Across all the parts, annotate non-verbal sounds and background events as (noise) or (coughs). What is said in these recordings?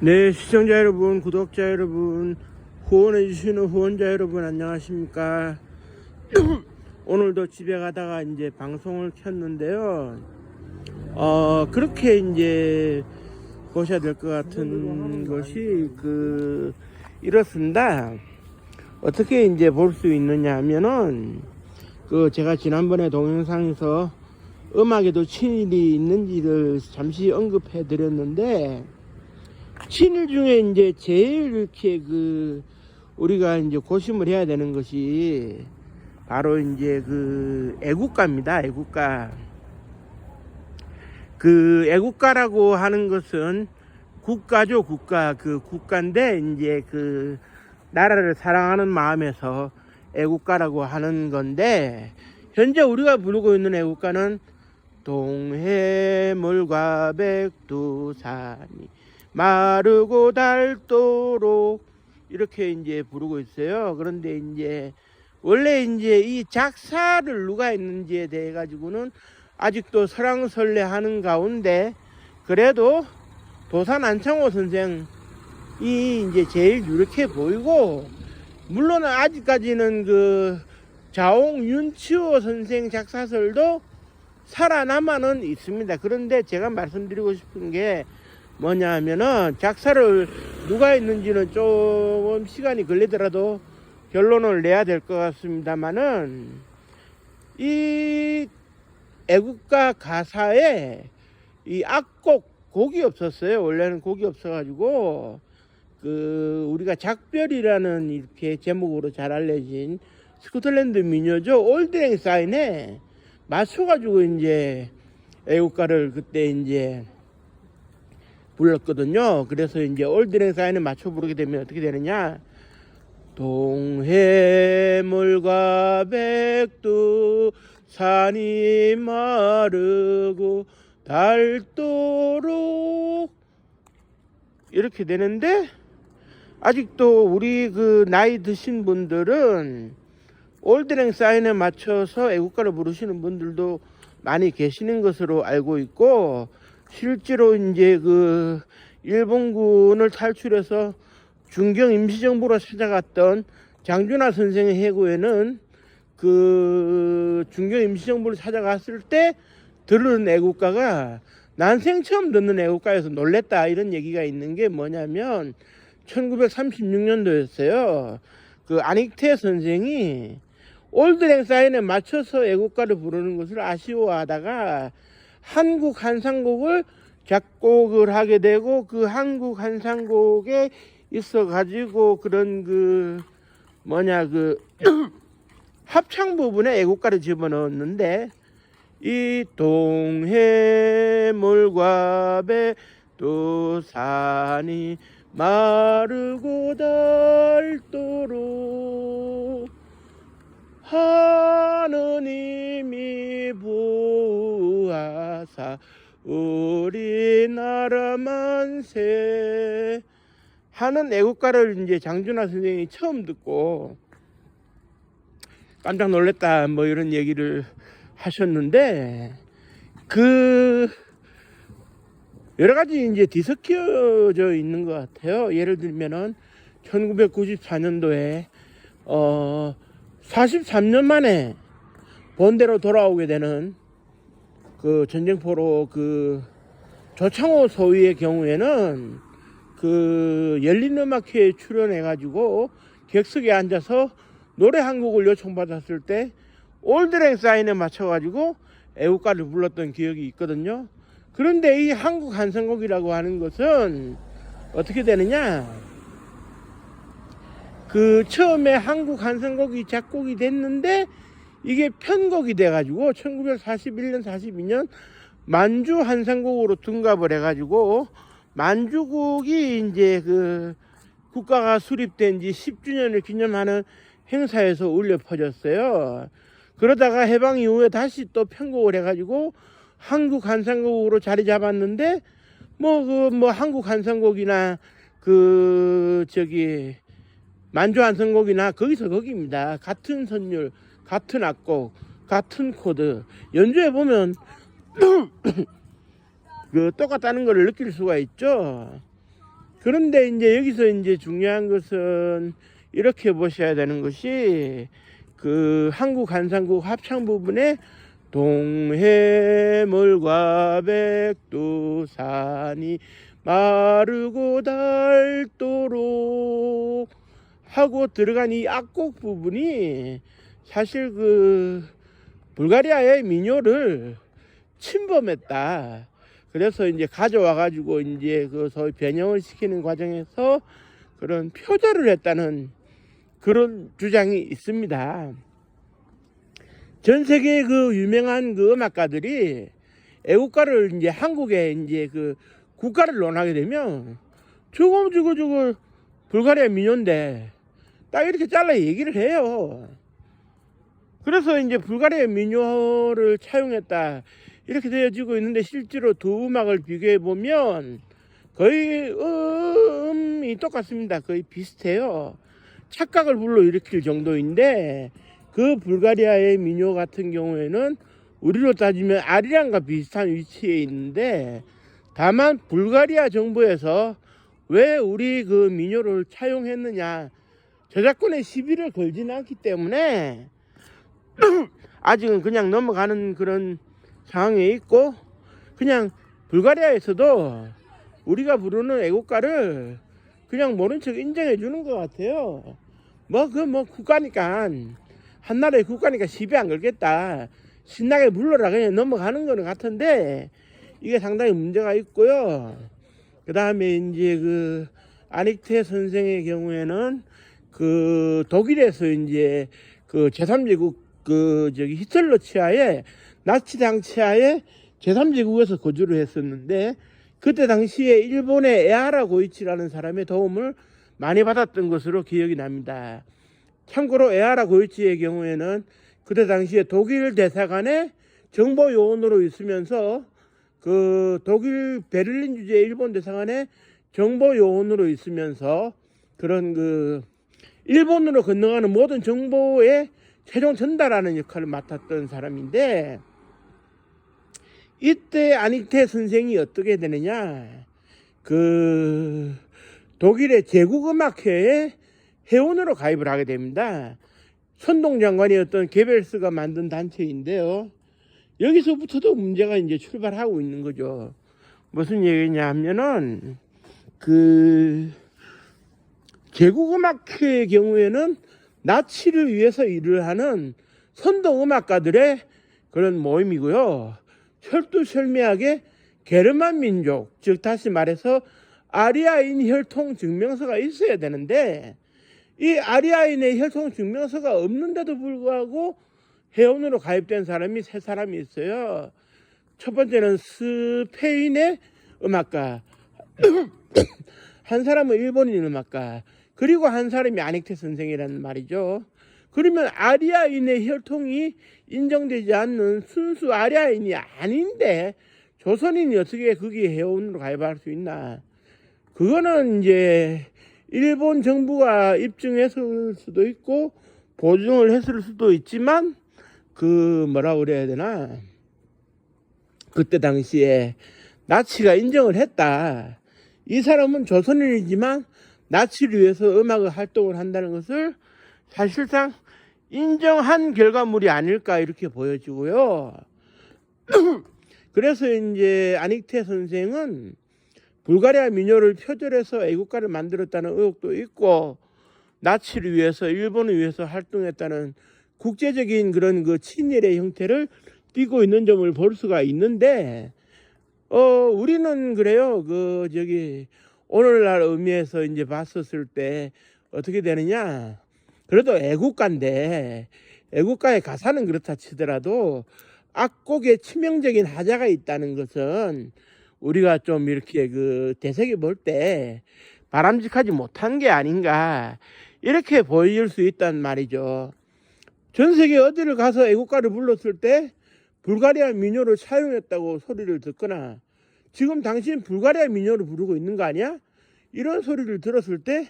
네, 시청자 여러분, 구독자 여러분, 후원해주시는 후원자 여러분, 안녕하십니까. (clears throat) 오늘도 집에 가다가 이제 방송을 켰는데요. 어, 그렇게 이제 보셔야 될 것 같은 것이, 그, 이렇습니다. 어떻게 이제 볼 수 있느냐 하면은, 그, 제가 지난번에 동영상에서 음악에도 친일이 있는지를 잠시 언급해 드렸는데, 친일 중에 이제 제일 이렇게 그 우리가 이제 고심을 해야 되는 것이 바로 이제 그 애국가입니다. 애국가. 그 애국가라고 하는 것은 국가죠, 국가. 그 국가인데 이제 그 나라를 사랑하는 마음에서 애국가라고 하는 건데 현재 우리가 부르고 있는 애국가는 동해물과 백두산이 마르고 닳도록 이렇게 이제 부르고 있어요. 그런데 이제 원래 이제 이 작사를 누가 했는지에 대해 가지고는 아직도 설왕설래하는 가운데 그래도 도산 안창호 선생이 이제 제일 유력해 보이고 물론 아직까지는 그 자옹 윤치호 선생 작사설도 살아남아는 있습니다. 그런데 제가 말씀드리고 싶은 게 뭐냐 하면은 작사를 누가 했는지는 조금 시간이 걸리더라도 결론을 내야 될 것 같습니다만은 이 애국가 가사에 이 악곡 곡이 없었어요. 원래는 곡이 없어가지고 그 우리가 작별이라는 이렇게 제목으로 잘 알려진 스코틀랜드 민요죠. 올드랭 사인에 맞춰가지고 이제 애국가를 그때 이제 불렀거든요. 그래서 이제 올드랭 사인에 맞춰 부르게 되면 어떻게 되느냐? 동해물과 백두 산이 마르고 닳도록 이렇게 되는데 아직도 우리 그 나이 드신 분들은 올드랭 사인에 맞춰서 애국가를 부르시는 분들도 많이 계시는 것으로 알고 있고 실제로 이제 그 일본군을 탈출해서 중경 임시정부로 찾아갔던 장준하 선생의 해고에는 그 중경 임시정부를 찾아갔을 때 들은 애국가가 난생 처음 듣는 애국가에서 놀랬다 이런 얘기가 있는 게 뭐냐면 1936년도였어요. 그 안익태 선생이 올드랭 사인에 맞춰서 애국가를 부르는 것을 아쉬워하다가 한국 한상곡을 작곡을 하게 되고 그 한국 한상곡에 있어 가지고 그런 그 뭐냐 그 (coughs) 합창 부분에 애국가를 집어넣었는데 이 동해물과 배도 산이 마르고 닳도록 하느님이 보하사 우리나라 만세 하는 애국가를 이제 장준하 선생이 처음 듣고 깜짝 놀랐다 뭐 이런 얘기를 하셨는데 그 여러 가지 이제 뒤섞여져 있는 것 같아요. 예를 들면은 1994년도에 어 43년 만에 본대로 돌아오게 되는 그 전쟁포로 그 조창호 소위의 경우에는 그 열린음악회에 출연해 가지고 객석에 앉아서 노래 한 곡을 요청받았을 때 올드랭 사인에 맞춰 가지고 애국가를 불렀던 기억이 있거든요. 그런데 이 한국 한성곡이라고 하는 것은 어떻게 되느냐? 그 처음에 한국 한성곡이 작곡이 됐는데 이게 편곡이 돼가지고 1941년 42년 만주 한성곡으로 둔갑을 해가지고 만주국이 이제 그 국가가 수립된 지 10주년을 기념하는 행사에서 울려 퍼졌어요. 그러다가 해방 이후에 다시 또 편곡을 해가지고 한국 한상곡으로 자리 잡았는데 뭐 그뭐 한국 한상곡이나 그 저기 만주 한성곡이나 거기서 거기입니다. 같은 선율, 같은 악곡, 같은 코드 연주해 보면 (coughs) 그 똑같다는 걸 느낄 수가 있죠. 그런데 이제 여기서 이제 중요한 것은 이렇게 보셔야 되는 것이 그 한국 한산국 합창 부분에 동해물과 백두산이 마르고 닳도록 하고 들어간 이 악곡 부분이 사실 그 불가리아의 민요를 침범했다. 그래서 이제 가져와 가지고 이제 그 소위 변형을 시키는 과정에서 그런 표절을 했다는 그런 주장이 있습니다. 전 세계 그 유명한 그 음악가들이 애국가를 이제 한국에 이제 그 국가를 논하게 되면 저거 저거 저거 불가리아 민요인데 딱 이렇게 잘라 얘기를 해요. 그래서 이제 불가리아 민요를 차용했다 이렇게 되어지고 있는데 실제로 두 음악을 비교해 보면 거의 음이 똑같습니다. 거의 비슷해요. 착각을 불러일으킬 정도인데 그 불가리아의 민요 같은 경우에는 우리로 따지면 아리랑과 비슷한 위치에 있는데 다만 불가리아 정부에서 왜 우리 그 민요를 차용했느냐 저작권의 시비를 걸지는 않기 때문에 (clears throat) 아직은 그냥 넘어가는 그런 상황에 있고 그냥 불가리아에서도 우리가 부르는 애국가를 그냥 모른 척 인정해 주는 것 같아요. 뭐 그뭐 국가니까 한 나라의 국가니까 시비 안 걸겠다. 신나게 불러라 그냥 넘어가는 거는 같은데 이게 상당히 문제가 있고요. 그 다음에 이제 그 아닉테 선생의 경우에는 그 독일에서 이제 그 제3제국 그 저기 히틀러 치하에 나치 당 치하에 제3제국에서 거주를 했었는데 그때 당시에 일본의 에하라 고이치라는 사람의 도움을 많이 받았던 것으로 기억이 납니다. 참고로 에하라 고이치의 경우에는 그때 당시에 독일 대사관의 정보 요원으로 있으면서 그 독일 베를린 주재 일본 대사관의 정보 요원으로 있으면서 그런 그 일본으로 건너가는 모든 정보의 최종 전달하는 역할을 맡았던 사람인데 이때 아닉테 선생이 어떻게 되느냐 그 독일의 제국음악회에 회원으로 가입을 하게 됩니다. 선동 장관이었던 게벨스가 만든 단체인데요. 여기서부터도 문제가 이제 출발하고 있는 거죠. 무슨 얘기냐 하면은 그 제국음악회의 경우에는 나치를 위해서 일을 하는 선동 음악가들의 그런 모임이고요. 철두철미하게 게르만 민족, 즉 다시 말해서 아리아인 혈통 증명서가 있어야 되는데 이 아리아인의 혈통 증명서가 없는데도 불구하고 회원으로 가입된 사람이 세 사람이 있어요. 첫 번째는 스페인의 음악가, (coughs) 한 사람은 일본인 음악가, 그리고 한 사람이 아닉테 선생이라는 말이죠. 그러면 아리아인의 혈통이 인정되지 않는 순수 아리아인이 아닌데 조선인이 어떻게 거기에 회원으로 가입할 수 있나? 그거는 이제 일본 정부가 입증했을 수도 있고 보증을 했을 수도 있지만 그 뭐라 그래야 되나? 그때 당시에 나치가 인정을 했다. 이 사람은 조선인이지만 나치를 위해서 음악을 활동을 한다는 것을 사실상 인정한 결과물이 아닐까 이렇게 보여지고요. (clears throat) 그래서 이제 아닉테 선생은 불가리아 민요를 표절해서 애국가를 만들었다는 의혹도 있고 나치를 위해서 일본을 위해서 활동했다는 국제적인 그런 그 친일의 형태를 띠고 있는 점을 볼 수가 있는데 어 우리는 그래요 그 저기 오늘날 의미에서 이제 봤었을 때 어떻게 되느냐 그래도 애국가인데 애국가의 가사는 그렇다 치더라도 악곡에 치명적인 하자가 있다는 것은 우리가 좀 이렇게 그 대세기 볼때 바람직하지 못한 게 아닌가 이렇게 보일 수 있단 말이죠. 전 세계 어디를 가서 애국가를 불렀을 때 불가리아 민요를 사용했다고 소리를 듣거나 지금 당신 불가리아 민요를 부르고 있는 거 아니야? 이런 소리를 들었을 때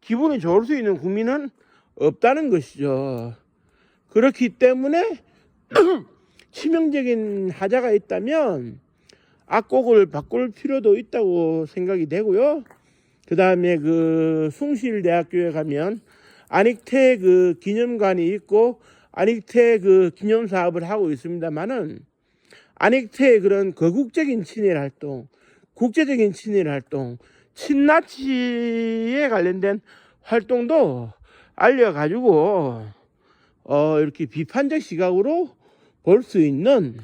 기분이 좋을 수 있는 국민은 없다는 것이죠. 그렇기 때문에 (clears throat) 치명적인 하자가 있다면 악곡을 바꿀 필요도 있다고 생각이 되고요. 그 다음에 그 숭실대학교에 가면 안익태 그 기념관이 있고 안익태 그 기념 사업을 하고 있습니다만은 안익태의 그런 거국적인 친일 활동, 국제적인 친일 활동, 친나치에 관련된 활동도 알려가지고 어 이렇게 비판적 시각으로 볼 수 있는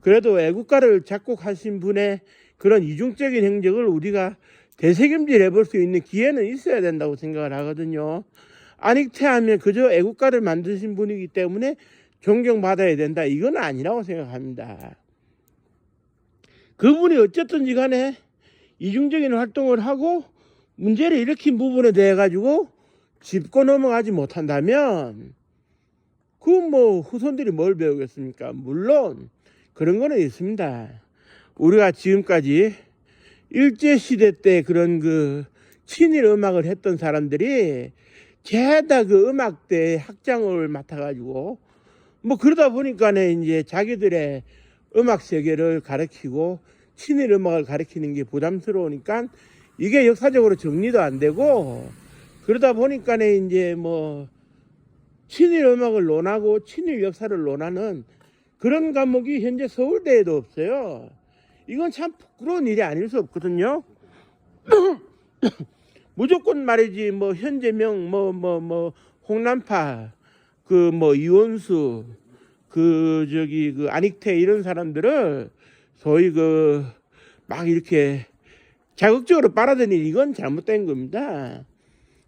그래도 애국가를 작곡하신 분의 그런 이중적인 행적을 우리가 되새김질 해볼 수 있는 기회는 있어야 된다고 생각을 하거든요. 안익태 하면 그저 애국가를 만드신 분이기 때문에 존경받아야 된다. 이건 아니라고 생각합니다. 그분이 어쨌든지 간에 이중적인 활동을 하고 문제를 일으킨 부분에 대해 가지고 짚고 넘어가지 못한다면 그 뭐 후손들이 뭘 배우겠습니까? 물론 그런 거는 있습니다. 우리가 지금까지 일제 시대 때 그런 그 친일 음악을 했던 사람들이 죄다 그 음악대 학장을 맡아가지고 뭐 그러다 보니까는 이제 자기들의 음악 세계를 가르치고 친일 음악을 가르치는 게 부담스러우니까 이게 역사적으로 정리도 안 되고 그러다 보니까는 이제 뭐 친일 음악을 논하고 친일 역사를 논하는 그런 과목이 현재 서울대에도 없어요. 이건 참 부끄러운 일이 아닐 수 없거든요. (coughs) 무조건 말이지 뭐 현재명 뭐 뭐 뭐 홍남파 그 뭐 이원수 그 저기 그 안익태 이런 사람들을 소위 그 막 이렇게 자극적으로 빨아들이는 이건 잘못된 겁니다.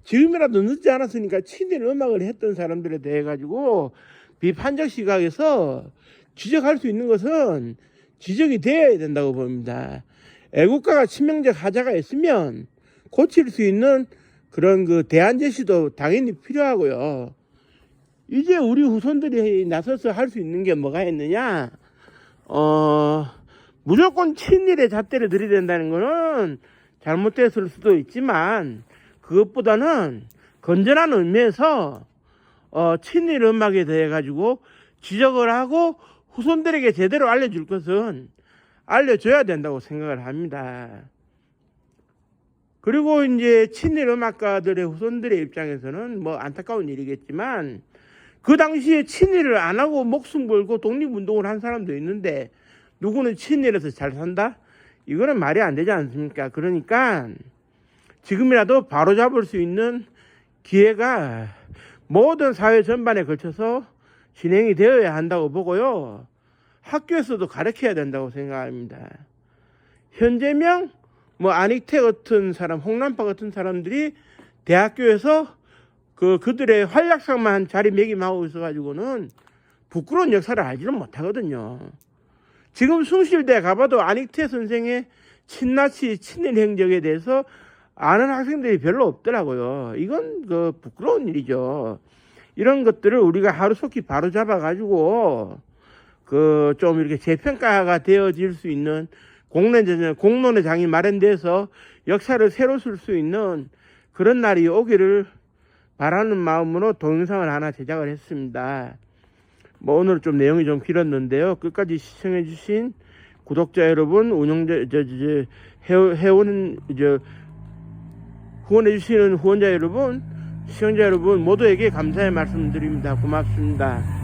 지금이라도 늦지 않았으니까 친일 음악을 했던 사람들에 대해 가지고 비판적 시각에서 지적할 수 있는 것은 지적이 되어야 된다고 봅니다. 애국가가 치명적 하자가 있으면 고칠 수 있는 그런 그 대안 제시도 당연히 필요하고요. 이제 우리 후손들이 나서서 할 수 있는 게 뭐가 있느냐? 어, 무조건 친일의 잣대를 들이댄다는 거는 잘못됐을 수도 있지만 그것보다는 건전한 의미에서 어, 친일 음악에 대해 가지고 지적을 하고 후손들에게 제대로 알려줄 것은 알려줘야 된다고 생각을 합니다. 그리고 이제 친일 음악가들의 후손들의 입장에서는 뭐 안타까운 일이겠지만 그 당시에 친일을 안 하고 목숨 걸고 독립운동을 한 사람도 있는데 누구는 친일에서 잘 산다? 이거는 말이 안 되지 않습니까? 그러니까 지금이라도 바로잡을 수 있는 기회가 모든 사회 전반에 걸쳐서 진행이 되어야 한다고 보고요. 학교에서도 가르쳐야 된다고 생각합니다. 현재명, 뭐 안익태 같은 사람, 홍남파 같은 사람들이 대학교에서 그 그들의 활약상만 자리매김하고 있어가지고는 부끄러운 역사를 알지는 못하거든요. 지금 숭실대 가봐도 안익태 선생의 친나치 친일 행적에 대해서 아는 학생들이 별로 없더라고요. 이건 그 부끄러운 일이죠. 이런 것들을 우리가 하루속히 바로 잡아가지고 그 좀 이렇게 재평가가 되어질 수 있는 공론의 공론의 장이 마련돼서 역사를 새로 쓸 수 있는 그런 날이 오기를 바라는 마음으로 동영상을 하나 제작을 했습니다. 뭐 오늘 좀 내용이 좀 길었는데요. 끝까지 시청해주신 구독자 여러분, 운영자, 저, 저, 저 해, 해오는, 저, 후원해주시는 후원자 여러분, 시청자 여러분 모두에게 감사의 말씀드립니다. 고맙습니다.